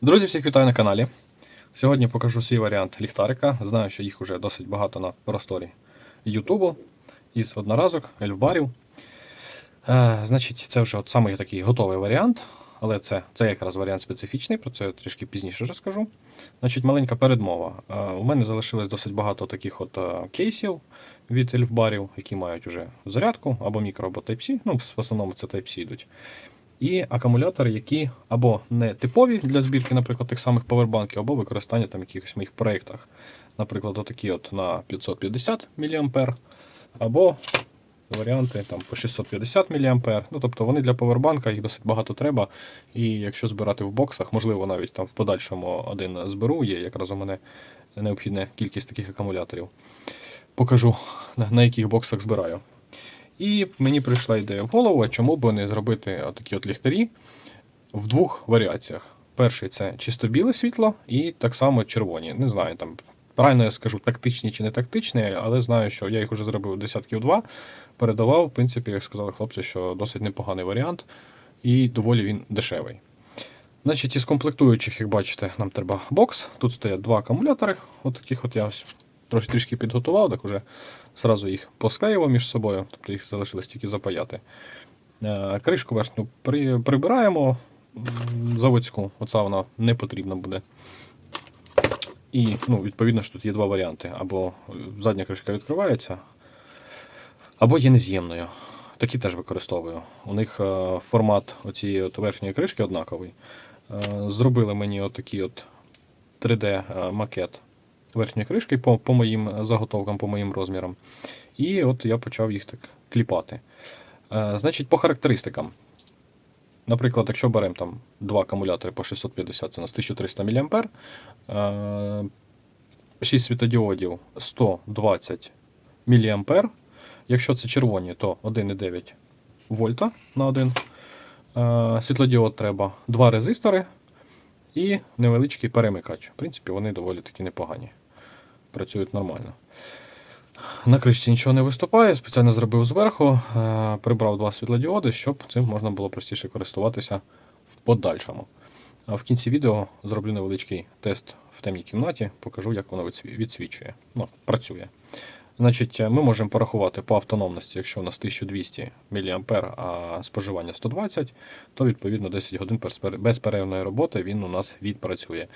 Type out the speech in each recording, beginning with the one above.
Друзі, всіх вітаю на каналі. Сьогодні покажу свій варіант ліхтарика. Знаю, що їх вже досить багато на просторі Ютубу із одноразок, ельфбарів. Е, значить, це вже от самий такий готовий варіант, але це, це якраз варіант специфічний, про це я трішки пізніше розкажу. Значить, маленька передмова. Е, у мене залишилось досить багато таких от е, кейсів від ельфбарів, які мають вже зарядку або мікро, або Type-C. Ну, в основному це Type-C йдуть. І акумулятори, які або не типові для збірки, наприклад, тих самих павербанків, або використання там якихось моїх проєктах. Наприклад, отакі от на 550 мА, або варіанти там по 650 мА. Ну, тобто вони для павербанка, їх досить багато треба. І якщо збирати в боксах, можливо, навіть там в подальшому один зберу, є якраз у мене необхідна кількість таких акумуляторів. Покажу, на яких боксах збираю. І мені прийшла ідея в голову, чому б не зробити такі от ліхтарі в двох варіаціях. Перший це чисто біле світло, і так само червоні. Не знаю, там правильно я скажу, тактичні чи не тактичні, але знаю, що я їх вже зробив десятків два. Передавав, в принципі, як сказали хлопці, що досить непоганий варіант, і доволі він дешевий. Значить, із комплектуючих, як бачите, нам треба бокс. Тут стоять два акумулятори. От таких от я ось трошки трішки підготував, так уже зразу їх посклеював між собою, тобто їх залишилось тільки запаяти. Е, Кришку верхню при, прибираємо заводську, оця вона не потрібна буде. І, ну, відповідно, що тут є два варіанти. Або задня кришка відкривається, або є нез'ємною. Такі теж використовую. У них е, формат оцієї от верхньої кришки однаковий. Е, зробили мені отакий от 3D-макет верхньої кришки по, по моїм заготовкам, по моїм розмірам. І от я почав їх так кліпати. Е, значить, по характеристикам. Наприклад, якщо беремо там два акумулятори по 650, це у нас 1300 мА, е, 6 світодіодів 120 мА. Якщо це червоні, то 1,9 вольта на один. Е, Світлодіод треба два резистори і невеличкий перемикач. В принципі, вони доволі таки непогані. Працюють нормально. На кришці нічого не виступає, спеціально зробив зверху, е, прибрав два світлодіоди, щоб цим можна було простіше користуватися в подальшому. А в кінці відео зроблю невеличкий тест в темній кімнаті, покажу, як воно відсвічує. Ну, працює. Значить, е, ми можемо порахувати по автономності, якщо у нас 1200 мА, а споживання 120, то відповідно 10 годин безперервної роботи він у нас відпрацює.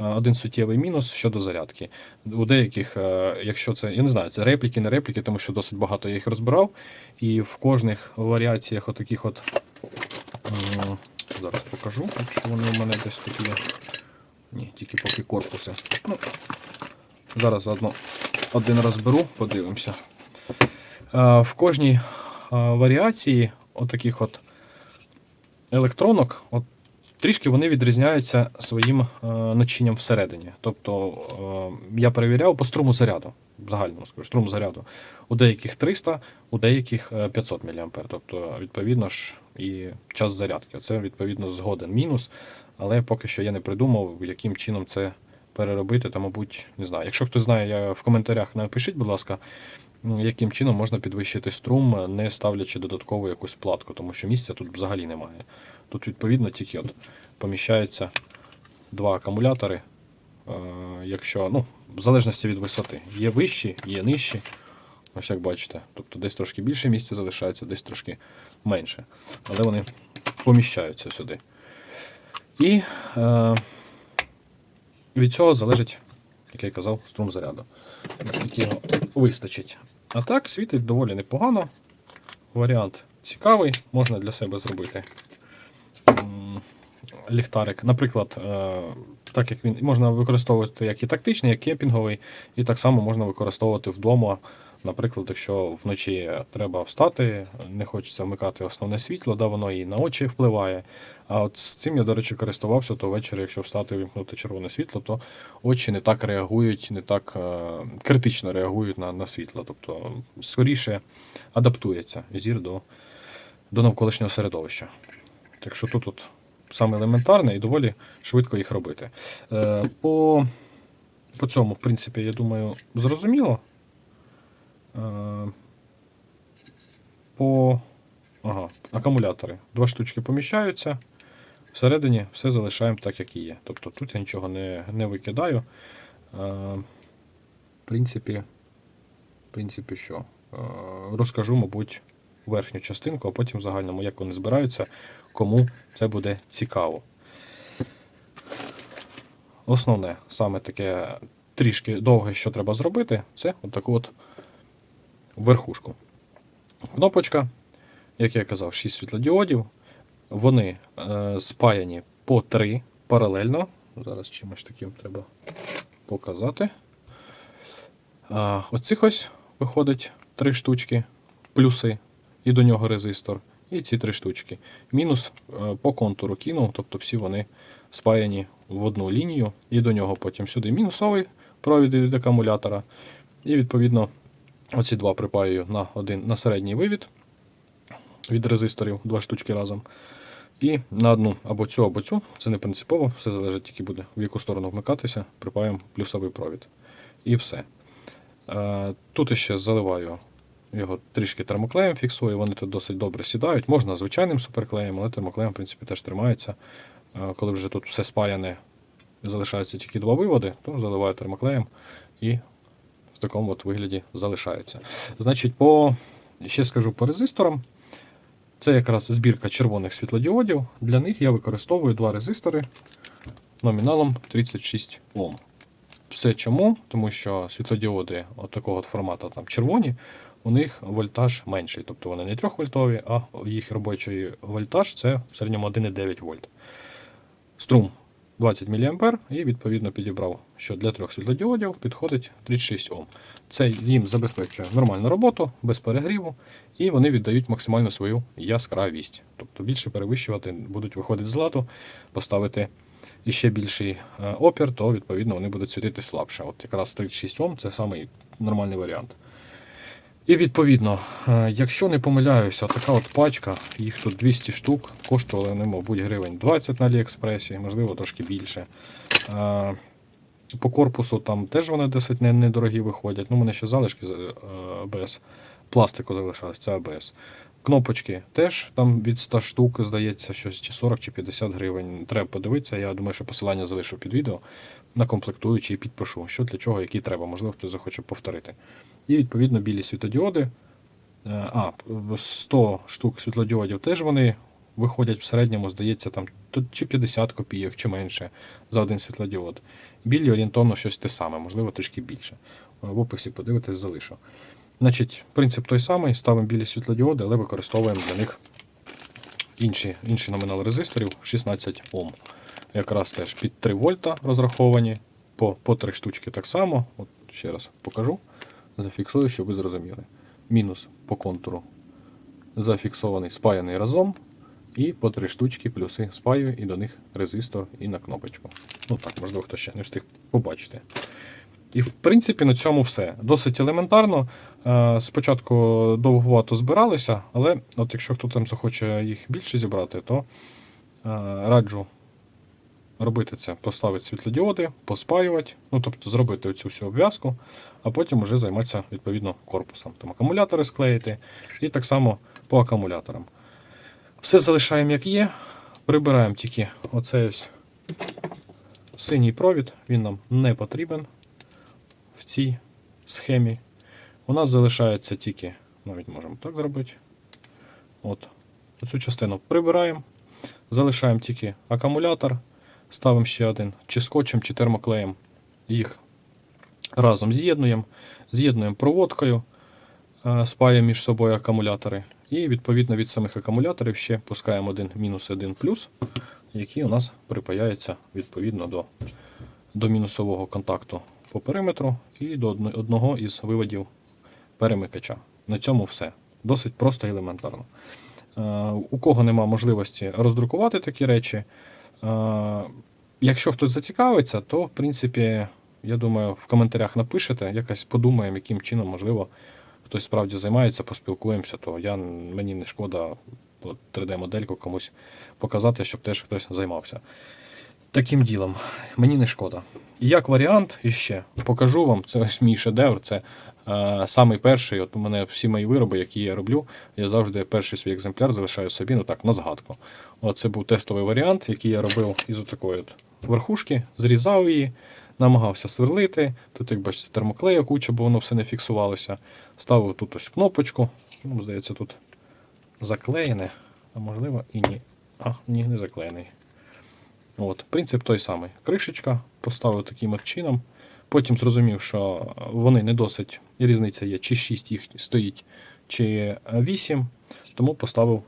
Е, Один суттєвий мінус щодо зарядки. У деяких, е, якщо це, я не знаю, це репліки, не репліки, тому що досить багато я їх розбирав. І в кожних варіаціях отаких от. Зараз покажу, якщо вони у мене десь тут є. Ні, тільки поки корпуси. Ну, зараз заодно один раз беру, подивимося. Е, В кожній е, варіації отаких от електронок, от, трішки вони відрізняються своїм е, начинням всередині. Тобто я перевіряв по струму заряду. Загальному скажу, струм заряду. У деяких 300, у деяких е, 500 мА. Тобто, відповідно ж, і час зарядки. Це відповідно згоден мінус. Але поки що я не придумав, яким чином це переробити, та, мабуть, не знаю. Якщо хтось знає, я в коментарях напишіть, будь ласка, яким чином можна підвищити струм, не ставлячи додаткову якусь платку, тому що місця тут взагалі немає. Тут, відповідно, тільки от поміщається два акумулятори. Е, якщо, ну, в залежності від висоти. Є вищі, є нижчі. Ось як бачите. Тобто десь трошки більше місця залишається, десь трошки менше. Але вони поміщаються сюди. І е, від цього залежить, як я казав, струм заряду. Наскільки його вистачить. А так, світить доволі непогано. Варіант цікавий, можна для себе зробити ліхтарик. Наприклад, е, так як він можна використовувати як і тактичний, як кемпінговий, і так само можна використовувати вдома. Наприклад, якщо вночі треба встати, не хочеться вмикати основне світло, да, воно і на очі впливає. А от з цим я, до речі, користувався, то ввечері, якщо встати і вимкнути червоне світло, то очі не так реагують, не так е, критично реагують на, на світло. Тобто скоріше адаптується зір до, до навколишнього середовища. Так що тут от саме елементарне і доволі швидко їх робити. Е, по, по цьому, в принципі, я думаю, зрозуміло. По ага, акумулятори. Два штучки поміщаються. всередині все залишаємо так, як і є. Тобто тут я нічого не, не викидаю. Е, в принципі, в принципі, що? Е, розкажу, мабуть, верхню частинку, а потім в загальному, як вони збираються, кому це буде цікаво. Основне, саме таке трішки довге, що треба зробити, це отаку от верхушку. Кнопочка, як я казав, 6 світлодіодів. Вони е, спаяні по 3 паралельно. Зараз чимось таким треба показати. А, оцих ось виходить 3 штучки, плюси, і до нього резистор. І ці три штучки. Мінус е, по контуру кинув, тобто всі вони спаяні в одну лінію, і до нього потім сюди мінусовий провід від акумулятора. І відповідно оці два припаюю на один на середній вивід від резисторів, два штучки разом. І на одну або цю, або цю, це не принципово, все залежить тільки буде, в яку сторону вмикатися, припаємо плюсовий провід. І все. Е, Тут ще заливаю його трішки термоклеєм, фіксую, вони тут досить добре сідають. Можна звичайним суперклеєм, але термоклеєм, в принципі, теж тримається. Е, Коли вже тут все спаяне, залишаються тільки два виводи, то заливаю термоклеєм і в такому от вигляді залишається. Значить, по, ще скажу по резисторам. Це якраз збірка червоних світлодіодів. Для них я використовую два резистори номіналом 36 Ом. Все чому? Тому що світлодіоди от такого от формату там червоні, у них вольтаж менший. Тобто вони не 3 вольтові, а їх робочий вольтаж це в середньому 1,9 вольт. Струм 20 мА і відповідно підібрав, що для трьох світлодіодів підходить 36 Ом. Це їм забезпечує нормальну роботу, без перегріву, і вони віддають максимально свою яскравість. Тобто більше перевищувати будуть виходити з ладу, поставити іще більший е, опір, то відповідно вони будуть світити слабше. От якраз 36 Ом це самий нормальний варіант. І відповідно, е, якщо не помиляюся, така от пачка, їх тут 200 штук, коштували вони, мабуть, гривень 20 на Аліекспресі, можливо, трошки більше. Е, По корпусу там теж вони досить недорогі виходять. Ну, мене ще залишки з е, АБС. Пластику залишалось, це АБС. Кнопочки теж там від 100 штук, здається, щось чи 40 чи 50 гривень. Треба подивитися. Я думаю, що посилання залишу під відео на комплектуючі і підпишу, що для чого, які треба. Можливо, хтось захоче повторити. І відповідно білі світодіоди. Е, А, 100 штук світлодіодів теж вони виходять в середньому, здається, там чи 50 копійок, чи менше за один світлодіод. Білі орієнтовно щось те саме, можливо, трішки більше. Е, В описі подивитись, залишу. Значить, принцип той самий, ставимо білі світлодіоди, але використовуємо для них інші, інший номінал резисторів 16 Ом. Якраз теж під 3 вольта розраховані, по, по 3 штучки так само. От ще раз покажу, зафіксую, щоб ви зрозуміли. Мінус по контуру зафіксований, спаяний разом. І по 3 штучки плюси спаю і до них резистор і на кнопочку. Ну так, можливо, хто ще не встиг побачити. І в принципі на цьому все. Досить елементарно. Е, Спочатку довгувато збиралися, але от якщо хто там захоче їх більше зібрати, то е, раджу робити це, поставити світлодіоди, поспаювати, ну тобто зробити цю всю обв'язку, а потім вже займатися відповідно корпусом. Там акумулятори склеїти і так само по акумуляторам. Все залишаємо як є. Прибираємо тільки оцей ось синій провід, він нам не потрібен в цій схемі. У нас залишається тільки, навіть можемо так зробити. От, Оцю частину прибираємо, залишаємо тільки акумулятор, ставимо ще один, чи скотчем, чи термоклеєм. Їх разом з'єднуємо, з'єднуємо проводкою, е, спаємо між собою акумулятори. І відповідно від самих акумуляторів ще пускаємо один мінус, один плюс, який у нас припаяється відповідно до, до мінусового контакту по периметру і до одного із виводів перемикача. На цьому все. Досить просто і елементарно. Е, У кого нема можливості роздрукувати такі речі, якщо хтось зацікавиться, то в принципі, я думаю, в коментарях напишете, якось подумаємо, яким чином, можливо, хтось справді займається, поспілкуємося, то я, мені не шкода 3D-модельку комусь показати, щоб теж хтось займався. Таким ділом, мені не шкода. І як варіант, іще покажу вам, це ось мій шедевр, це Самий перший, от у мене всі мої вироби, які я роблю, я завжди перший свій екземпляр залишаю собі, ну так, на згадку. Це був тестовий варіант, який я робив із такої от верхушки, зрізав її, намагався сверлити. Тут, як бачите, термоклея куча, бо воно все не фіксувалося. Ставив тут ось кнопочку. Ну, здається, тут заклеєне, а можливо і ні. А, ні, не заклеєний. От, принцип той самий. Кришечка, поставив таким от чином. Потім зрозумів, що вони не досить, і різниця є, чи 6 їх стоїть, чи 8, тому поставив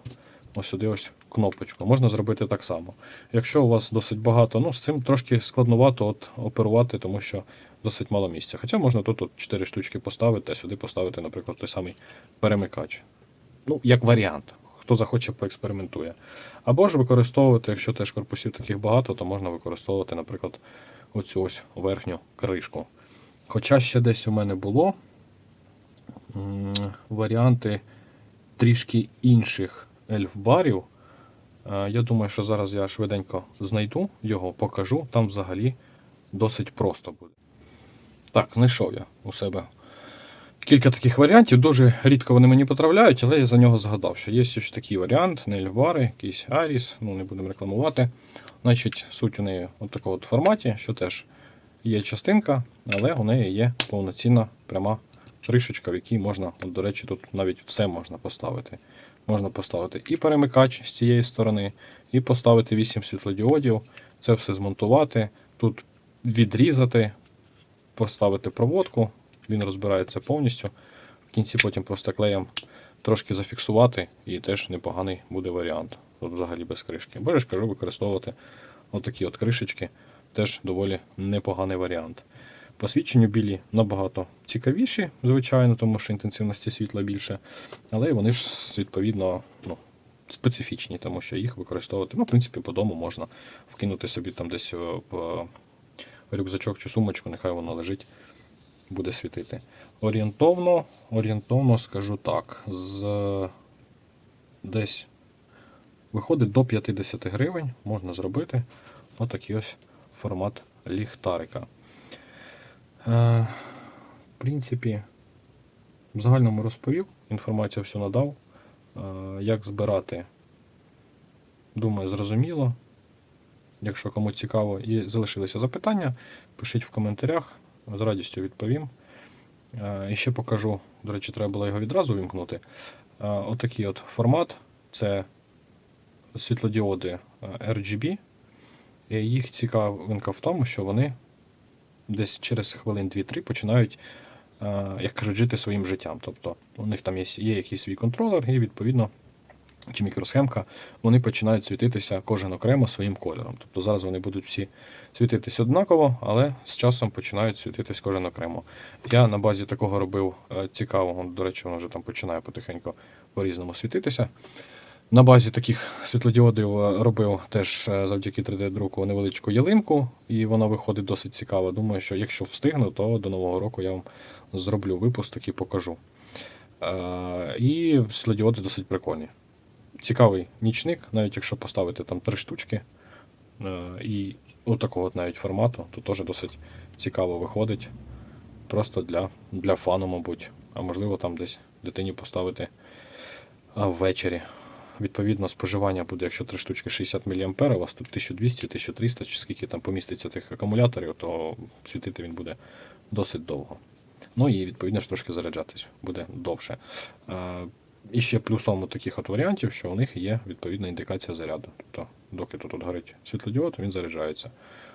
ось сюди ось кнопочку. Можна зробити так само. Якщо у вас досить багато, ну з цим трошки складновато от, оперувати, тому що досить мало місця. Хоча можна тут от 4 штучки поставити, а сюди поставити, наприклад, той самий перемикач. Ну, як варіант. Хто захоче, поекспериментує. Або ж використовувати, якщо теж корпусів таких багато, то можна використовувати, наприклад, оцю ось верхню кришку. Хоча ще десь у мене було варіанти трішки інших ельф-барів. Я думаю, що зараз я швиденько знайду його, покажу. Там взагалі досить просто буде. Так, знайшов я у себе кілька таких варіантів. Дуже рідко вони мені потрапляють, але я за нього згадав, що є ще такий варіант, не ельфбари, якийсь Аріс, ну не будемо рекламувати. Значить, суть у неї от такого от форматі, що теж є частинка, але у неї є повноцінна пряма кришечка, в якій можна, от, до речі, тут навіть все можна поставити. Можна поставити і перемикач з цієї сторони, і поставити 8 світлодіодів, це все змонтувати, тут відрізати, поставити проводку, він розбирається повністю. В кінці потім просто клеєм трошки зафіксувати, і теж непоганий буде варіант. Тут взагалі без кришки. Ж кажу, використовувати отакі от кришечки, теж доволі непоганий варіант. Посвідчення білі набагато цікавіші, звичайно, тому що інтенсивності світла більше, але вони ж відповідно ну, специфічні, тому що їх використовувати, ну, в принципі, по дому можна вкинути собі там десь е, в рюкзачок чи сумочку, нехай воно лежить, буде світити. Орієнтовно, орієнтовно скажу так, з десь виходить до 50 гривень, можна зробити отакий ось формат ліхтарика. Е, в принципі, в загальному розповів, інформацію всю надав. Е, як збирати, думаю, зрозуміло. Якщо кому цікаво і залишилися запитання, пишіть в коментарях, з радістю відповім. Е, І ще покажу, до речі, треба було його відразу вімкнути. Е, Отакий от формат це світлодіоди е, RGB. І їх цікавинка в тому, що вони десь через хвилин 2-3 починають, як кажуть, жити своїм життям. Тобто у них там є, є якийсь свій контролер, і відповідно, чи мікросхемка, вони починають світитися кожен окремо своїм кольором. Тобто зараз вони будуть всі світитися однаково, але з часом починають світитись кожен окремо. Я на базі такого робив е, цікавого, до речі, воно вже там починає потихеньку по-різному світитися. На базі таких світлодіодів е, робив теж е, завдяки 3D-друку невеличку ялинку, і вона виходить досить цікаво. Думаю, що якщо встигну, то до Нового року я вам зроблю випуск такий покажу. І світлодіоди досить прикольні. Цікавий нічник, навіть якщо поставити там три штучки. е, І отакого от навіть формату, то теж досить цікаво виходить. Просто для, для фану, мабуть. А можливо, там десь дитині поставити ввечері. Відповідно, споживання буде, якщо три штучки 60 мА, у вас тут 1200, 1300, чи скільки там поміститься цих акумуляторів, то світити він буде досить довго. Ну і відповідно ж трошки заряджатись буде довше. І ще плюсом у таких от варіантів, що у них є відповідна індикація заряду. Тобто, доки тут от горить світлодіод, він заряджається.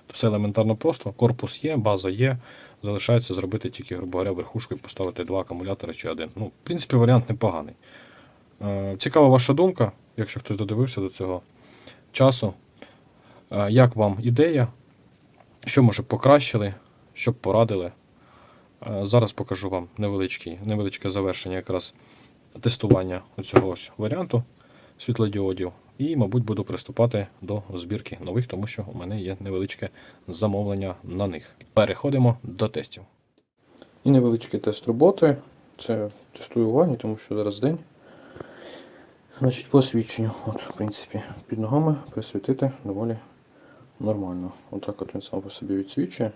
То все елементарно просто. Корпус є, база є. Залишається зробити тільки, грубо говоря, верхушку і поставити два акумулятори чи один. Ну, в принципі, варіант непоганий. Е, Цікава ваша думка, якщо хтось додивився до цього часу. Е, Як вам ідея? Що може покращили, що порадили? Е, Зараз покажу вам невеличкий, невеличке завершення якраз тестування цього варіанту світлодіодів. І, мабуть, буду приступати до збірки нових, тому що у мене є невеличке замовлення на них. Переходимо до тестів. І невеличкий тест роботи. Це тестую ванні, тому що зараз день. Значить, по освіченню. От, в принципі, під ногами присвітити доволі нормально. Отак от він сам по собі відсвічує.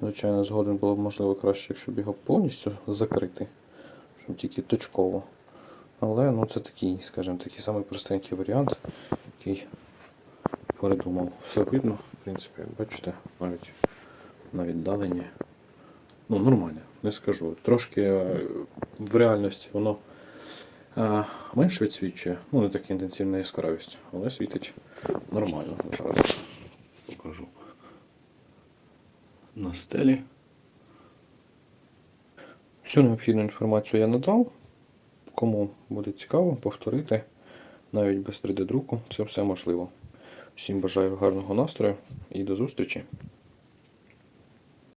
Звичайно, згоден було б можливо краще, якщо б його повністю закрити, щоб тільки точково. Але ну, це такий, скажімо, такий самий простенький варіант, який передумав. Все видно, в принципі, бачите, навіть на віддаленні. Ну, нормально, не скажу. Трошки е, в реальності воно е, менш відсвічує, ну не така інтенсивна яскравість, але світить нормально. Зараз покажу. На стелі. Всю необхідну інформацію я надав. Кому буде цікаво, повторити навіть без 3D-друку, це все можливо. Всім бажаю гарного настрою і до зустрічі!